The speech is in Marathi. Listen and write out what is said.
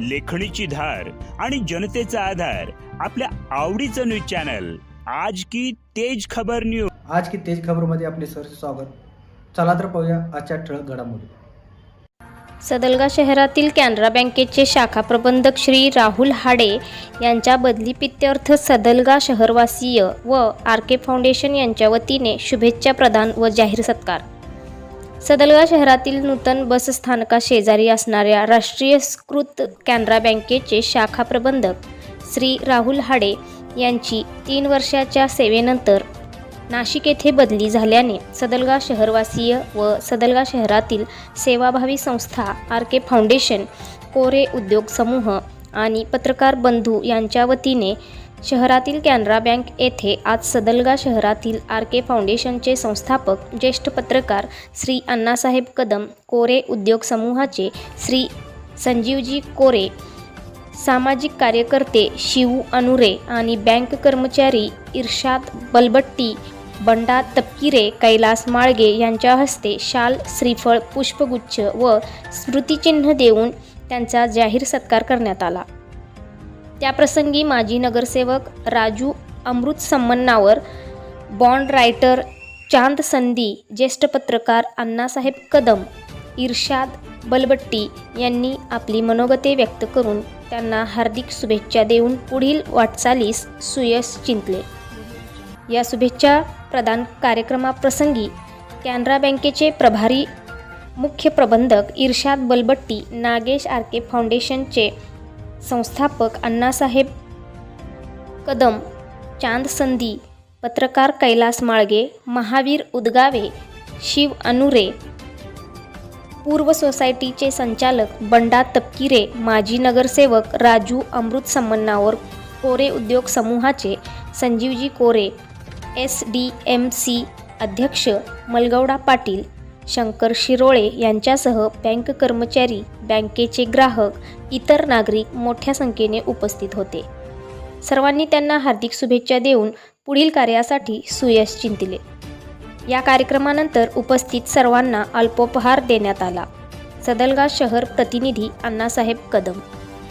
लेखणीची धार आणि जनतेचा आधार आपल्या आवडीचं न्यूज चॅनल. आज की तेज खबर न्यूज आज की तेज खबरमध्ये आपले सर स्वागत. चला तर पाहूया आजच्या ठळक घडामोडी. सदलगा शहरातील कॅनरा बँकेचे शाखा प्रबंधक श्री राहुल हाडे यांच्या बदलीपित्यर्थ सदलगा शहरवासीय व आर के फाउंडेशन यांच्या वतीने शुभेच्छा प्रदान व जाहीर सत्कार. सदलगा शहरातील नूतन बसस्थानका शेजारी असणाऱ्या राष्ट्रीयकृत कॅनरा बँकेचे शाखा प्रबंधक श्री राहुल हाडे यांची तीन वर्षाच्या सेवेनंतर नाशिक येथे बदली झाल्याने सदलगा शहरवासीय व सदलगा शहरातील सेवाभावी संस्था आर के फाउंडेशन कोरे उद्योग समूह आणि पत्रकार बंधू यांच्या वतीने शहरातील कॅनरा बँक येथे आज सदलगा शहरातील आर के फाउंडेशनचे संस्थापक ज्येष्ठ पत्रकार श्री अण्णासाहेब कदम कोरे उद्योग समूहाचे श्री संजीवजी कोरे सामाजिक कार्यकर्ते शिवू अनुरे आणि बँक कर्मचारी इर्शाद बलबट्टी बंडा तपकिरे कैलास माळगे यांच्या हस्ते शाल श्रीफळ पुष्पगुच्छ व स्मृतिचिन्ह देऊन त्यांचा जाहीर सत्कार करण्यात आला. त्याप्रसंगी माजी नगरसेवक राजू अमृत संमन्नावर बॉन्ड रायटर चांद संधी ज्येष्ठ पत्रकार अण्णासाहेब कदम इर्शाद बलबट्टी यांनी आपली मनोगते व्यक्त करून त्यांना हार्दिक शुभेच्छा देऊन पुढील वाटचालीस सुयश चिंतले या शुभेच्छा प्रदान कार्यक्रमाप्रसंगी कॅनरा बँकेचे प्रभारी मुख्य प्रबंधक इर्शाद बलबट्टी नागेश आरके फाउंडेशनचे संस्थापक अण्णासाहेब कदम चांद संधी पत्रकार कैलास माळगे महावीर उदगावे शिव अनुरे पूर्व सोसायटीचे संचालक बंडा तपकिरे माजी नगरसेवक राजू अमृत समन्नावर कोरे उद्योग समूहाचे Sanjeevji Kore S D M C अध्यक्ष मलगौडा पाटील शंकर शिरोळे यांच्यासह बँक कर्मचारी बँकेचे ग्राहक इतर नागरिक मोठ्या संख्येने उपस्थित होते. सर्वांनी त्यांना हार्दिक शुभेच्छा देऊन पुढील कार्यासाठी सुयश चिंतिले या कार्यक्रमानंतर उपस्थित सर्वांना अल्पोपहार देण्यात आला. सदलगा शहर प्रतिनिधी अण्णासाहेब कदम